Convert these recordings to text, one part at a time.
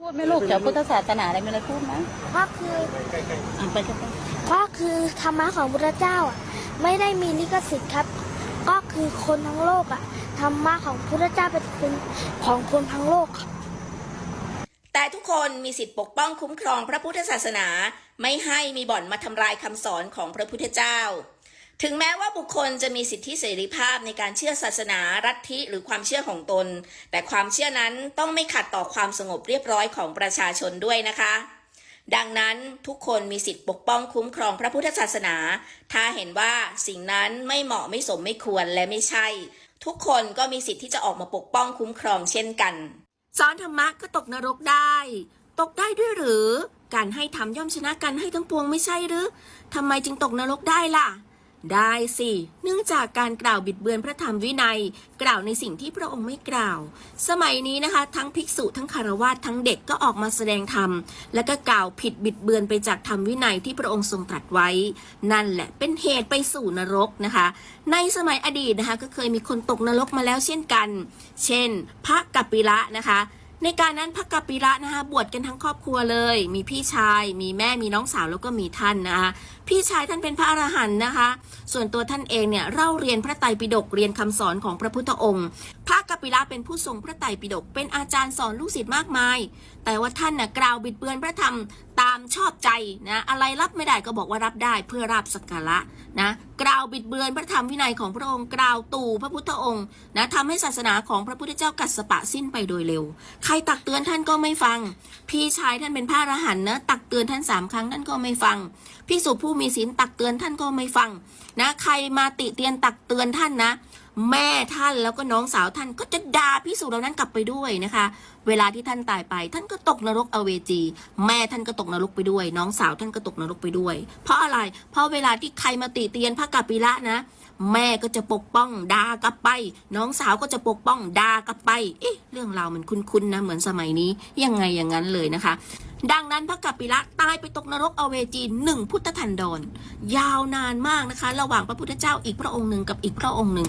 พูดไหม่ลูกเกี่ยวกับพุทธศาสนาอะไรมีอะไรพูดไหมก็คืออะไปกันไปก็คือธรรมะของพระเจ้าอะไม่ได้มีลิขสิทธิ์ครับ ก็คือคนทั้งโลกอะธรรมะของพระเจ้าเป็นเป็นของคนทั้งโลกครับ แต่ทุกคนมีสิทธิปกป้องคุ้มครองพระพุทธศาสนา ไม่ให้มีบ่อนมาทำลายคำสอนของพระพุทธเจ้า ถึงแม้ว่าบุคคลจะมีสิทธิเสรีภาพในการเชื่อศาสนารัฐทิหรือความเชื่อของตน แต่ความเชื่อนั้นต้องไม่ขัดต่อความสงบเรียบร้อยของประชาชนด้วยนะคะ ดังนั้นทุกคนมีสิทธิปกป้องคุ้มครองพระพุทธศาสนา ถ้าเห็นว่าสิ่งนั้นไม่เหมาะไม่สมไม่ควรและไม่ใช่ ทุกคนก็มีสิทธิที่จะออกมาปกป้องคุ้มครองเช่นกันสอนธรรมะก็ตกนรกได้ ตกได้ด้วยหรือ การให้ทำย่อมชนะกันให้ทั้งปวงไม่ใช่หรือทำไมจึงตกนรกได้ล่ะ ได้สิ เนื่องจากการกล่าวบิดเบือนพระธรรมวินัย กล่าวในสิ่งที่พระองค์ไม่กล่าว สมัยนี้นะคะ ทั้งภิกษุทั้งคารวาสทั้งเด็กก็ออกมาแสดงธรรม และก็กล่าวผิดบิดเบือนไปจากธรรมวินัยที่พระองค์ทรงตรัสไว้ นั่นแหละเป็นเหตุไปสู่นรกนะคะ ในสมัยอดีตนะคะก็เคยมีคนตกนรกมาแล้วเช่นกัน เช่น พระกัปปิละนะคะในการนั้นพระกัปปิละนะคะบวชกันทั้งครอบครัวเลย มีพี่ชาย มีแม่มีน้องสาวแล้วก็มีท่านนะคะ พี่ชายท่านเป็นพระอรหันต์นะคะ ส่วนตัวท่านเองเนี่ยเล่าเรียนพระไตรปิฎกเรียนคำสอนของพระพุทธองค์ พระกัปปิละเป็นผู้ทรงพระไตรปิฎกเป็นอาจารย์สอนลูกศิษย์มากมาย แต่ว่าท่านน่ะกล่าวบิดเบือนพระธรรมตามชอบใจนะอะไรรับไม่ได้ก็บอกว่ารับได้เพื่อราบสักการะนะกล่าวบิดเบือนพระธรรมวินัยของพระองค์กล่าวตู่พระพุทธองค์นะทำให้ศาสนาของพระพุทธเจ้ากัสปะสิ้นไปโดยเร็ว ใครตักเตือนท่านก็ไม่ฟัง พี่ชายท่านเป็นพระอรหันต์นะตักเตือนท่านสามครั้งท่านก็ไม่ฟัง พิสุผู้มีศีลตักเตือนท่านก็ไม่ฟังนะ ใครมาติเตียนตักเตือนท่านนะ แม่ท่านแล้วก็น้องสาวท่านก็จะด่าพิสูจน์เหล่านั้นกลับไปด้วยนะคะ เวลาที่ท่านตายไป ท่านก็ตกนรกอเวจี แม่ท่านก็ตกนรกไปด้วย น้องสาวท่านก็ตกนรกไปด้วย เพราะอะไร เพราะเวลาที่ใครมาติเตียนพระกัปปิละนะ แม่ก็จะปกป้องด่ากลับไป น้องสาวก็จะปกป้องด่ากลับไปเอ๊ะเรื่องราวมันคุ้นๆนะเหมือนสมัยนี้ยังไงอย่างนั้นเลยนะคะ ดังนั้นพระกัปปิละตายไปตกนรกอเวจีหนึ่งพุทธทันดรยาวนานมากนะคะ ระหว่างพระพุทธเจ้าอีกพระองค์หนึ่งกับอีกพระองค์หนึ่ง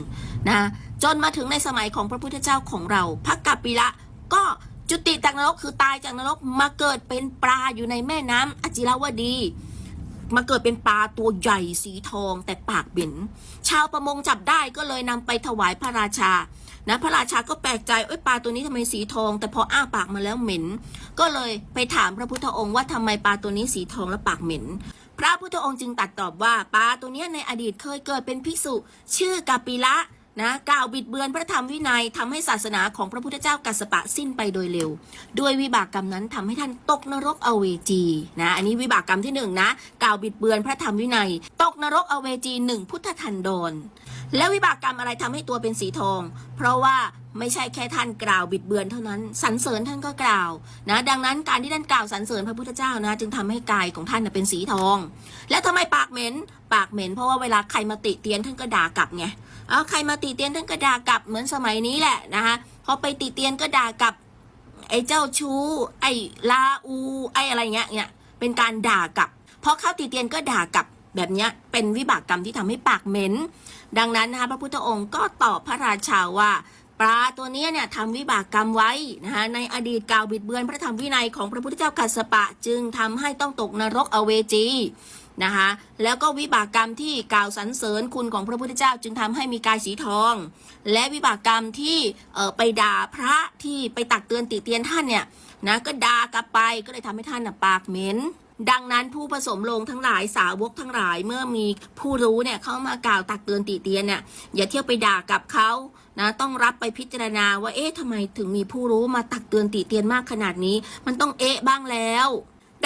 นะจนมาถึงในสมัยของพระพุทธเจ้าของเราพระกัปปิละก็จุติจากนรกคือตายจากนรกมาเกิดเป็นปลาอยู่ในแม่น้ำอจิรวดี มาเกิดเป็นปลาตัวใหญ่สีทองแต่ปากเบ็นชาวประมงจับได้ก็เลยนำไปถวายพระราชา นะ พระราชาก็แปลกใจเอ้ยปลาตัวนี้ทำไมสีทอง แต่พออ้าปากมาแล้วเหม็น ก็เลยไปถามพระพุทธองค์ว่าทำไมปลาตัวนี้สีทองและปากเหม็น พระพุทธองค์จึงตัดตอบว่าปลาตัวนี้ในอดีตเคยเกิดเป็นภิกษุ ชื่อกาปิละ นะกล่าวบิดเบือนพระธรรมวินัยทำให้ศาสนาของพระพุทธเจ้ากัสสปะสิ้นไปโดยเร็ว ด้วยวิบากกรรมนั้นทำให้ท่านตกนรกอเวจีนะอันนี้วิบากกรรมที่หนึ่งนะกล่าวบิดเบือนพระธรรมวินัย ตกนรกอเวจีหนึ่งพุทธทันดรแล้ววิบากกรรมอะไรทำให้ตัวเป็นสีทอง เพราะว่าไม่ใช่แค่ท่านกล่าวบิดเบือนเท่านั้นสรรเสริญท่านก็กล่าวนะดังนั้นการที่ท่านกล่าวสรรเสริญพระพุทธเจ้านะ จึงทำให้กายของท่านนะเป็นสีทอง แล้วทำไมปากเหม็น ปากเหม็น เพราะว่าเวลาใครมาติเตียนท่านก็ด่ากลับไง เอาใครมาติเตียนท่านก็ด่ากลับเหมือนสมัยนี้แหละนะคะพอไปติเตียนก็ด่ากลับ ไอ้เจ้าชู้ ไอ้ลาอู ไอ้อะไรเงี้ยเนี่ยเป็นการด่ากลับพอเข้าติเตียนก็ด่ากลับแบบเนี้ยเป็นวิบากกรรมที่ทำให้ปากเหม็น ดังนั้นนะคะพระพุทธองค์ก็ตอบพระราชาว่าปลาตัวนี้เนี่ยทำวิบากกรรมไว้นะคะในอดีตกล่าวบิดเบือนพระธรรมวินัยของพระพุทธเจ้ากัสสปะ จึงทำให้ต้องตกนรกอเวจี นะคะแล้วก็วิบากกรรมที่กล่าวสรรเสริญคุณของพระพุทธเจ้าจึงทำให้มีกายสีทอง และวิบากกรรมที่ไปด่าพระที่ไปตักเตือนติเตียนท่านเนี่ยนะก็ด่ากลับไปก็เลยทำให้ท่านน่ะปากเหม็นดังนั้นผู้ผสมลงทั้งหลายสาวกทั้งหลายเมื่อมีผู้รู้เนี่ยเข้ามากล่าวตักเตือนติเตียนเนี่ยอย่าเที่ยวไปด่ากับเขานะต้องรับไปพิจารณาว่าเอ๊ะทำไมถึงมีผู้รู้มาตักเตือนติเตียนมากขนาดนี้ มันต้องเอ๊ะบ้างแล้ว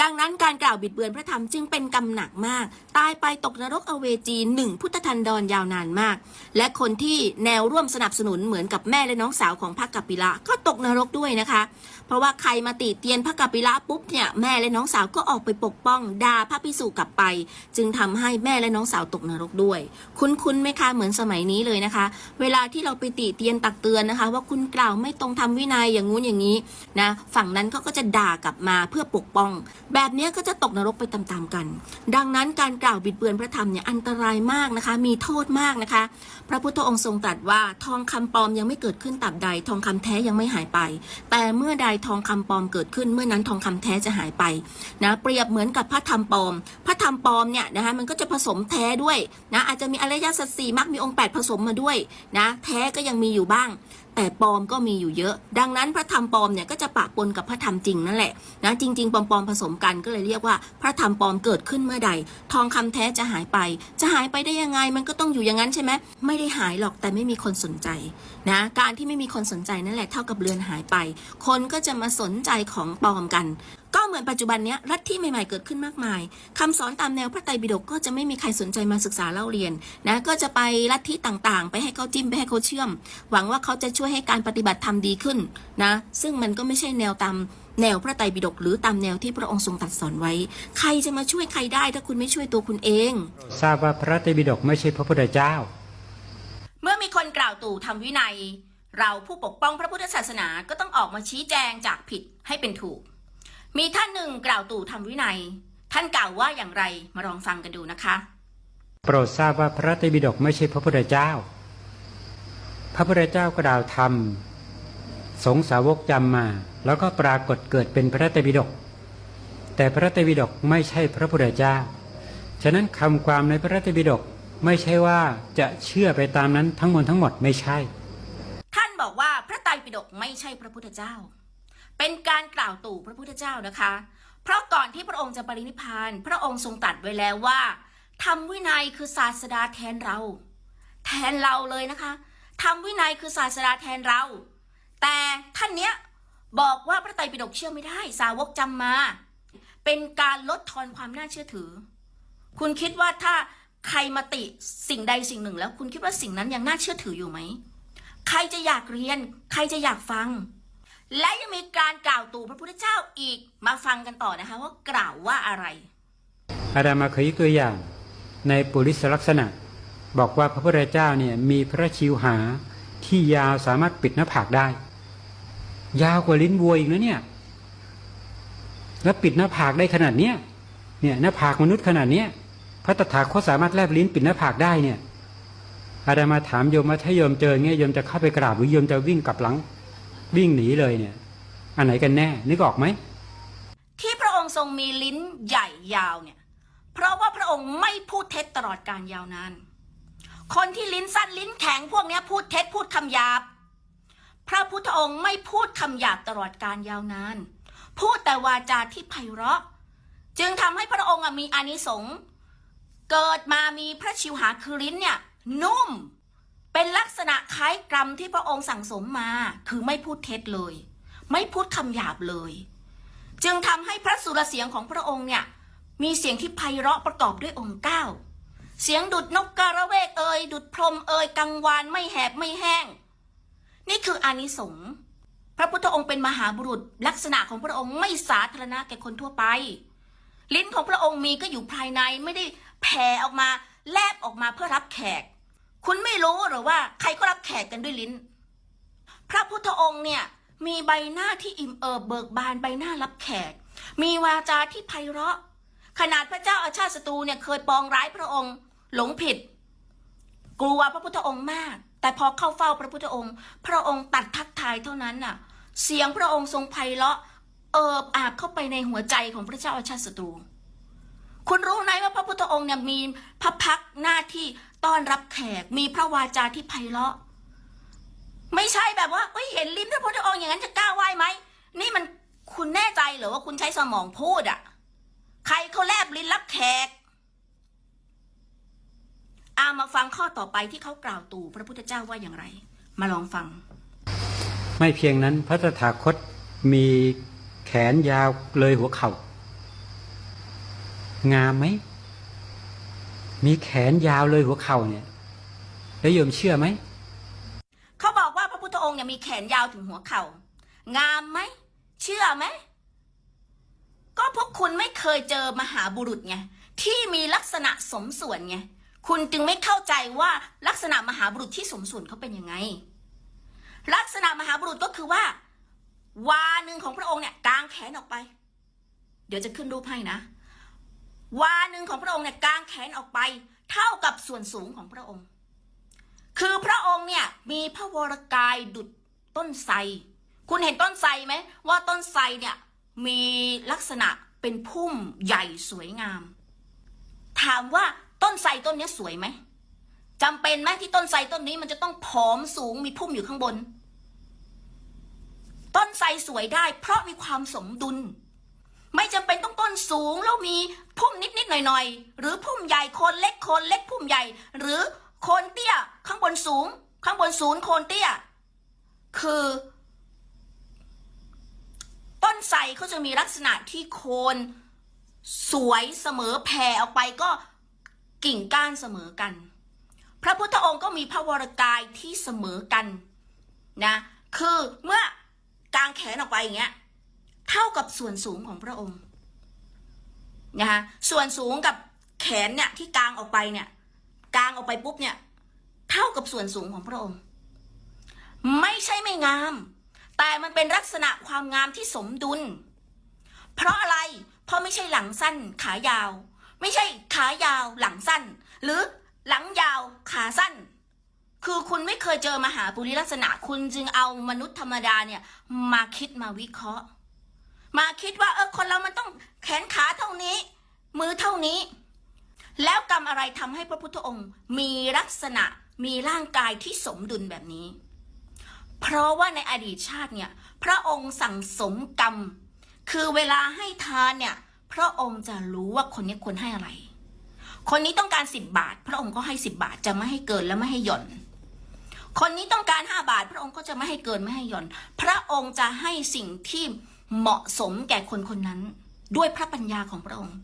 ดังนั้นการกล่าวบิดเบือนพระธรรมจึงเป็นกรรมหนักมาก ตายไปตกนรกอเวจีหนึ่งพุทธทันดรยาวนานมาก และคนที่แนวร่วมสนับสนุนเหมือนกับแม่และน้องสาวของพระกัปปิละก็ตกนรกด้วยนะคะ เพราะว่าใครมาติเตียนพระกัปปิละปุ๊บเนี่ยแม่และน้องสาวก็ออกไปปกป้องด่าพระพิสุกลับไป จึงทำให้แม่และน้องสาวตกนรกด้วย คุ้นๆไหมคะเหมือนสมัยนี้เลยนะคะ เวลาที่เราไปติเตียนตักเตือนนะคะ ว่าคุณกล่าวไม่ตรงทำวินัยอย่างงู้นอย่างนี้นะฝั่งนั้นเขาก็จะด่ากลับมาเพื่อปกป้องแบบนี้ก็จะตกนรกไปตามๆกัน ดังนั้นการกล่าวบิดเบือนพระธรรมเนี่ยอันตรายมากนะคะ มีโทษมากนะคะ พระพุทธองค์ทรงตรัสว่าทองคำปลอมยังไม่เกิดขึ้นตราบใด ทองคำแท้ยังไม่หายไป แต่เมื่อใดทองคำปลอมเกิดขึ้น เมื่อนั้นทองคำแท้จะหายไปนะเปรียบเหมือนกับพระธรรมปลอม พระธรรมปลอมเนี่ยนะคะมันก็จะผสมแท้ด้วยนะอาจจะมีอริยสัจสี่มักมีองค์แปดผสมมาด้วยนะแท้ก็ยังมีอยู่บ้าง แต่ปลอมก็มีอยู่เยอะ ดังนั้นพระธรรมปลอมเนี่ยก็จะปะปนกับพระธรรมจริงนั่นแหละนะจริง ๆปลอมๆผสมกันก็เลยเรียกว่า พระธรรมปลอมเกิดขึ้นเมื่อใด ทองคำแท้จะหายไป จะหายไปได้ยังไงมันก็ต้องอยู่อย่างนั้นใช่ไหมไม่ได้หายหรอกแต่ไม่มีคนสนใจนะการที่ไม่มีคนสนใจนั่นแหละเท่ากับเรือนหายไป คนก็จะมาสนใจของปลอมกัน ก็เหมือนปัจจุบันเนี้ยรัฐที่ใหม่ๆเกิดขึ้นมากมายคำสอนตามแนวพระไตรปิฎกก็จะไม่มีใครสนใจมาศึกษาเล่าเรียนนะก็จะไปลัทธิต่างๆ ไปให้เขาจิ้มไปให้เขาเชื่อม หวังว่าเขาจะช่วยให้การปฏิบัติธรรมดีขึ้นนะซึ่งมันก็ไม่ใช่แนวตามแนวพระไตรปิฎกหรือตามแนวที่พระองค์ทรงตรัดสอนไว้ ใครจะมาช่วยใครได้ถ้าคุณไม่ช่วยตัวคุณเอง ทราบว่าพระไตรปิฎกไม่ใช่พระพุทธเจ้า เมื่อมีคนกล่าวตู่ทำวินัย เราผู้ปกป้องพระพุทธศาสนาก็ต้องออกมาชี้แจงจากผิดให้เป็นถูก มีท่านหนึ่งกล่าวตู่ทำวินัย ท่านกล่าวว่าอย่างไรมาลองฟังกันดูนะคะ โปรดทราบว่าพระไตรปิฎกไม่ใช่พระพุทธเจ้า พระพุทธเจ้ากล่าวธรรม สงฆ์สาวกจำมา แล้วก็ปรากฏเกิดเป็นพระไตรปิฎกแต่พระไตรปิฎกไม่ใช่พระพุทธเจ้า ฉะนั้นคำความในพระไตรปิฎกไม่ใช่ว่าจะเชื่อไปตามนั้นทั้งหมดทั้งหมดไม่ใช่ ท่านบอกว่าพระไตรปิฎกไม่ใช่พระพุทธเจ้า เป็นการกล่าวตู่พระพุทธเจ้านะคะ เพราะก่อนที่พระองค์จะปรินิพพาน พระองค์ทรงตรัสไว้แล้วว่าทำวินัยคือศาสดาแทนเรา แทนเราเลยนะคะทำวินัยคือศาสดาแทนเรา แต่ท่านเนี้ยบอกว่าพระไตรปิฎกเชื่อไม่ได้ สาวกจำมา เป็นการลดทอนความน่าเชื่อถือ คุณคิดว่าถ้าใครมาติสิ่งใดสิ่งหนึ่ง แล้วคุณคิดว่าสิ่งนั้นยังน่าเชื่อถืออยู่ไหม ใครจะอยากเรียน ใครจะอยากฟัง และยังมีการกล่าวตู่พระพุทธเจ้าอีกมาฟังกันต่อนะคะว่ากล่าวว่าอะไรอาดามาเคยกตัวอย่าง ในปุริสลักษณะ บอกว่าพระพุทธเจ้าเนี่ยมีพระชิวหาที่ยาวสามารถปิดหน้าผากได้ ยาวกว่าลิ้นวัวอีกนะเนี่ย แล้วปิดหน้าผากได้ขนาดเนี้ยเนี่ยหน้าผากมนุษย์ขนาดเนี้ยพระตถาคตสามารถแลบลิ้นปิดหน้าผากได้เนี่ยอาดามาถามโยมว่าถ้าโยมเจอเงี้ยโยมจะเข้าไปกราบหรือโยมจะวิ่งกลับหลัง วิ่งหนีเลยเนี่ย อันไหนกันแน่นึกออกไหม ที่พระองค์ทรงมีลิ้นใหญ่ยาวเนี่ย เพราะว่าพระองค์ไม่พูดเท็จตลอดการยาวนานคนที่ลิ้นสั้นลิ้นแข็งพวกนี้พูดเท็จพูดคำหยาบ พระพุทธองค์ไม่พูดคำหยาบตลอดการยาวนาน พูดแต่วาจาที่ไพเราะ จึงทำให้พระองค์มีอานิสงส์เกิดมามีพระชิวหาคือลิ้นเนี่ยนุ่ม เป็นลักษณะคล้ายกรรมที่พระองค์สั่งสมมา คือไม่พูดเท็จเลย ไม่พูดคำหยาบเลย จึงทำให้พระสุรเสียงของพระองค์เนี่ย มีเสียงที่ไพเราะประกอบด้วยองค์เก้าเสียงดุดนกกระเวกเอ่ยดุดพรมเอ่ยกังวานไม่แหบไม่แห้ง นี่คืออานิสงส์พระพุทธองค์เป็นมหาบุรุษ ลักษณะของพระองค์ไม่สาธารณะแก่คนทั่วไป ลิ้นของพระองค์มีก็อยู่ภายในไม่ได้แผ่ออกมาแลบออกมาเพื่อรับแขก คุณไม่รู้หรือว่าใครก็รับแขกกันด้วยลิ้น พระพุทธองค์เนี่ยมีใบหน้าที่อิ่มเอิบเบิกบานใบหน้ารับแขก มีวาจาที่ไพเราะ ขนาดพระเจ้าอาชาติศัตรูเนี่ยเคยปองร้ายพระองค์ หลงผิด กลัวพระพุทธองค์มาก แต่พอเข้าเฝ้าพระพุทธองค์ พระองค์ตัดทักทายเท่านั้นน่ะ เสียงพระองค์ทรงไพเราะ เอิบอาบเข้าไปในหัวใจของพระเจ้าอาชาติศัตรูคุณรู้ไหมว่าพระพุทธองค์เนี่ยมีพระพักหน้าที่ ต้อนรับแขก มีพระวาจาที่ไพเราะ ไม่ใช่แบบว่าเอ้ยเห็นลิ้นพระพุทธองค์อย่างนั้นจะกล้าไหว้ไหม นี่มันคุณแน่ใจเหรือว่าคุณใช้สมองพูดอะ ใครเขาแลบลิ้นรับแขกอามาฟังข้อต่อไปที่เขากล่าวตู่พระพุทธเจ้าว่าอย่างไร มาลองฟัง ไม่เพียงนั้นพระตถาคตมีแขนยาวเลยหัวเขา่างามไหม มีแขนยาวเลยหัวเข่าเนี่ย แล้วโยมเชื่อไหม เขาบอกว่าพระพุทธองค์เนี่ยมีแขนยาวถึงหัวเขา่า งามไหม เชื่อไหม ก็พวกคุณไม่เคยเจอมหาบุรุษไง ที่มีลักษณะสมส่วนไง คุณจึงไม่เข้าใจว่าลักษณะมหาบุรุษที่สมส่วนเขาเป็นยังไง ลักษณะมหาบุรุษก็คือว่า วาหนึ่งของพระองค์เนี่ยกางแขนออกไป เดี๋ยวจะขึ้นรูปให้นะ วาหนึ่งของพระองค์เนี่ยกางแขนออกไป เท่ากับส่วนสูงของพระองค์ คือพระองค์เนี่ยมีพระวรกายดุจต้นไทรคุณเห็นต้นไทรไหมว่าต้นไทรเนี่ยมีลักษณะเป็นพุ่มใหญ่สวยงาม ถามว่าต้นไทรต้นนี้สวยไหมจำเป็นไหมที่ต้นไทรต้นนี้มันจะต้องผอมสูงมีพุ่มอยู่ข้างบน ต้นไทรสวยได้ เพราะมีความสมดุล ไม่จำเป็นต้องต้นสูงแล้วมีพุ่มนิดๆหน่อยๆหรือพุ่มใหญ่โคนเล็กโคนเล็กพุ่มใหญ่ หรือโคนเตี้ยข้างบนสูง ข้างบนสูงโคนเตี้ย คือ ต้นไทรเขาจะมีลักษณะที่โคนสวยเสมอแผ่ออกไปก็กิ่งก้านเสมอกัน พระพุทธองค์ก็มีพระวรกายที่เสมอกันนะ คือเมื่อกางแขนออกไปอย่างเงี้ย เท่ากับส่วนสูงของพระองค์นะคะส่วนสูงกับแขนเนี่ยที่กางออกไปเนี่ยกางออกไปปุ๊บเนี่ย เท่ากับส่วนสูงของพระองค์ ไม่ใช่ไม่งาม แต่มันเป็นลักษณะความงามที่สมดุล เพราะอะไร เพราะไม่ใช่หลังสั้นขายาว ไม่ใช่ขายาวหลังสั้น หรือหลังยาวขาสั้น คือคุณไม่เคยเจอมหาปุริลักษณะ คุณจึงเอามนุษย์ธรรมดาเนี่ยมาคิดมาวิเคราะห์ มาคิดว่าเออคนเรามันต้องแขนขาเท่านี้ มือเท่านี้ แล้วกรรมอะไรทำให้พระพุทธองค์มีลักษณะมีร่างกายที่สมดุลแบบนี้ เพราะว่าในอดีตชาติเนี่ย พระองค์สั่งสมกรรม คือเวลาให้ทานเนี่ย พระองค์จะรู้ว่าคนนี้ควรให้อะไร คนนี้ต้องการสิบบาท พระองค์ก็ให้สิบบาทจะไม่ให้เกินและไม่ให้หย่อนคนนี้ต้องการห้าบาท พระองค์ก็จะไม่ให้เกินไม่ให้หย่อน พระองค์จะให้สิ่งที่ เหมาะสมแก่คนคนนั้น ด้วยพระปัญญาของพระองค์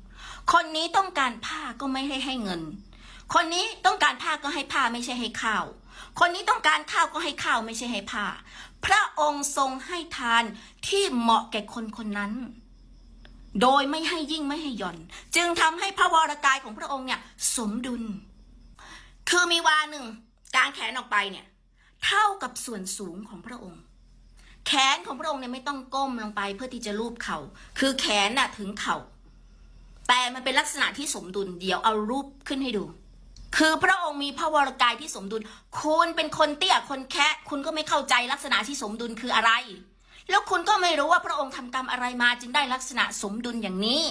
คนนี้ต้องการผ้าก็ไม่ให้ให้เงิน คนนี้ต้องการผ้าก็ให้ผ้าไม่ใช่ให้ข้าว คนนี้ต้องการข้าวก็ให้ข้าวไม่ใช่ให้ผ้า พระองค์ทรงให้ทานที่เหมาะแก่คนคนนั้น โดยไม่ให้ยิ่งไม่ให้หย่อน จึงทำให้พระวรกายของพระองค์เนี่ยสมดุล คือมีวาหนึ่งกางแขนออกไปเนี่ย เท่ากับส่วนสูงของพระองค์ แขนของพระองค์เนี่ยไม่ต้องก้มลงไปเพื่อที่จะลูบเขา่า คือแขนน่ะถึงเขา่า แต่มันเป็นลักษณะที่สมดุล เดี๋ยวเอารูปขึ้นให้ดู คือพระองค์มีพระวรกายที่สมดุล คุณเป็นคนเตี้ยคนแคะคุณก็ไม่เข้าใจลักษณะที่สมดุลคืออะไร แล้วคุณก็ไม่รู้ว่าพระองค์ทำกรรมอะไรมาจึงได้ลักษณะสมดุลอย่างนี้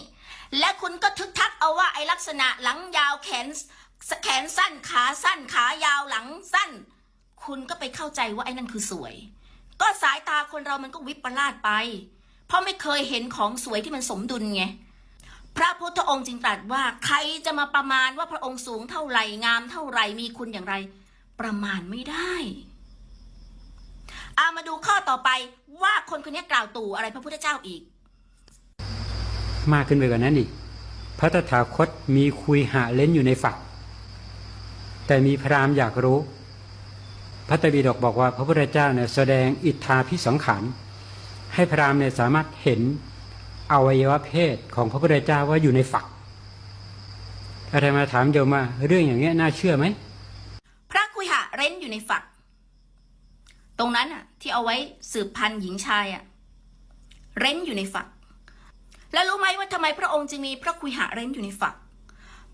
และคุณก็ทึกทักเอาว่าไอ้ลักษณะหลังยาวแขนแขนสั้นขาสั้นขายาวหลังสั้น คุณก็ไปเข้าใจว่าไอ้นั่นคือสวย ก็สายตาคนเรามันก็วิปลาสไป เพราะไม่เคยเห็นของสวยที่มันสมดุลไงพระพุทธองค์จึงตรัสว่าใครจะมาประมาณว่าพระองค์สูงเท่าไหร่งามเท่าไหร่มีคุณอย่างไร ประมาณไม่ได้อามาดูข้อต่อไปว่าคนคนนี้กล่าวตู่อะไรพระพุทธเจ้าอีก มากขึ้นไปกว่านั้นอีกพระตถาคตมีคุยหาเล่นอยู่ในฝัก แต่มีพระรามอยากรู้ พระตรปิฎกบอกว่า พระพุทธเจ้าเนี่ยแสดงอิทธาพิสังขารให้พระรามเนี่ยสามารถเห็นอวัยวะเพศของพระพุทธเจ้าว่าอยู่ในฝักอาจารมาถามโยมว่าเรื่องอย่างเงี้ยน่าเชื่อไหมพระคุยหะเร้นอยู่ในฝัก ตรงนั้นอะ ที่เอาไว้สืบพันธุ์หญิงชายอะเร้นอยู่ในฝัก แล้วรู้ไหมว่าทำไมพระองค์จึงมีพระคุยหะเร้นอยู่ในฝัก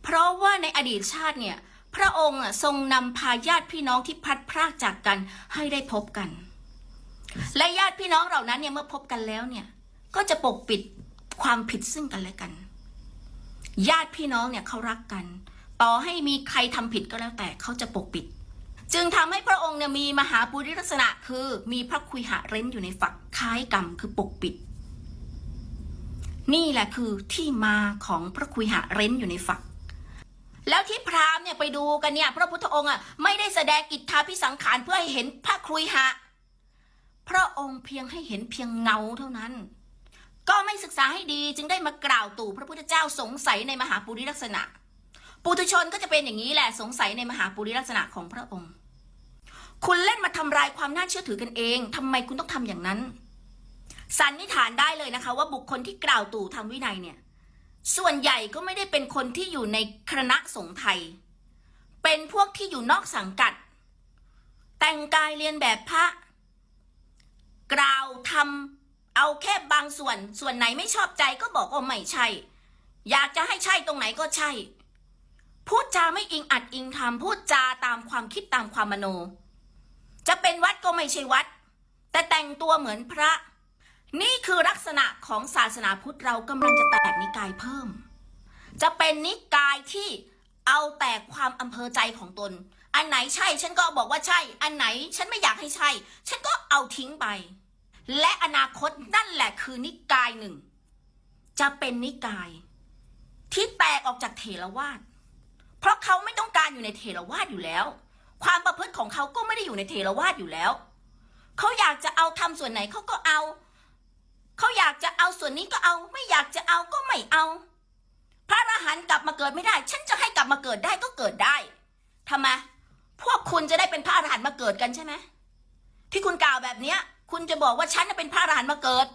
เพราะว่าในอดีตชาติเนี่ย พระองค์ทรงนำพาญาติพี่น้องที่พัดพรากจากกันให้ได้พบกัน และญาติพี่น้องเหล่านั้นเนี่ยเมื่อพบกันแล้วเนี่ย ก็จะปกปิดความผิดซึ่งกันและกัน ญาติพี่น้องเนี่ยเขารักกัน ต่อให้มีใครทำผิดก็แล้วแต่เขาจะปกปิด จึงทำให้พระองค์เนี่ยมีมหาปุริลักษณะคือ มีพระคุยหะเร้นอยู่ในฝักคล้ายกรรมคือปกปิด นี่แหละคือที่มาของพระคุยหะเร้นอยู่ในฝัก แล้วที่พราหมณ์เนี่ยไปดูกันเนี่ย พระพุทธองค์อะไม่ได้แสดงอิทธาพิสังขารเพื่อให้เห็นพระครุยหะ พระองค์เพียงให้เห็นเพียงเงาเท่านั้น ก็ไม่ศึกษาให้ดีจึงได้มากล่าวตู่พระพุทธเจ้าสงสัยในมหาปุริลักษณะ ปุถุชนก็จะเป็นอย่างนี้แหละสงสัยในมหาปุริลักษณะของพระองค์ คุณเล่นมาทำลายความน่าเชื่อถือกันเองทำไมคุณต้องทำอย่างนั้นสันนิษฐานได้เลยนะคะ ว่าบุคคลที่กล่าวตู่ทำวินัยเนี่ย ส่วนใหญ่ก็ไม่ได้เป็นคนที่อยู่ในคณะสงฆ์ไทย เป็นพวกที่อยู่นอกสังกัด แต่งกายเรียนแบบพระ กล่าวทำเอาแค่บางส่วน ส่วนไหนไม่ชอบใจก็บอกว่าไม่ใช่ อยากจะให้ใช่ตรงไหนก็ใช่ พูดจาไม่อิงอัดอิงทำพูดจาตามความคิดตามความมโน จะเป็นวัดก็ไม่ใช่วัด แต่แต่งตัวเหมือนพระ นี่คือลักษณะของศาสนาพุทธเรากำลังจะแตกนิกายเพิ่ม จะเป็นนิกายที่เอาแต่ความอำเภอใจของตน อันไหนใช่ฉันก็บอกว่าใช่ อันไหนฉันไม่อยากให้ใช่ ฉันก็เอาทิ้งไป และอนาคตนั่นแหละคือนิกายหนึ่ง จะเป็นนิกาย ที่แตกออกจากเถรวาท เพราะเขาไม่ต้องการอยู่ในเถรวาทอยู่แล้ว ความประพฤติของเขาก็ไม่ได้อยู่ในเถรวาทอยู่แล้ว เขาอยากจะเอาทำส่วนไหนเขาก็เอา เขาอยากจะเอาส่วนนี้ก็เอา ไม่อยากจะเอาก็ไม่เอา พระอรหันต์กลับมาเกิดไม่ได้ ฉันจะให้กลับมาเกิดได้ก็เกิดได้ทำไมพวกคุณจะได้เป็นพระอรหันต์มาเกิดกันใช่ไหมที่คุณกล่าวแบบเนี้ย คุณจะบอกว่าฉันน่ะเป็นพระอรหันต์มาเกิด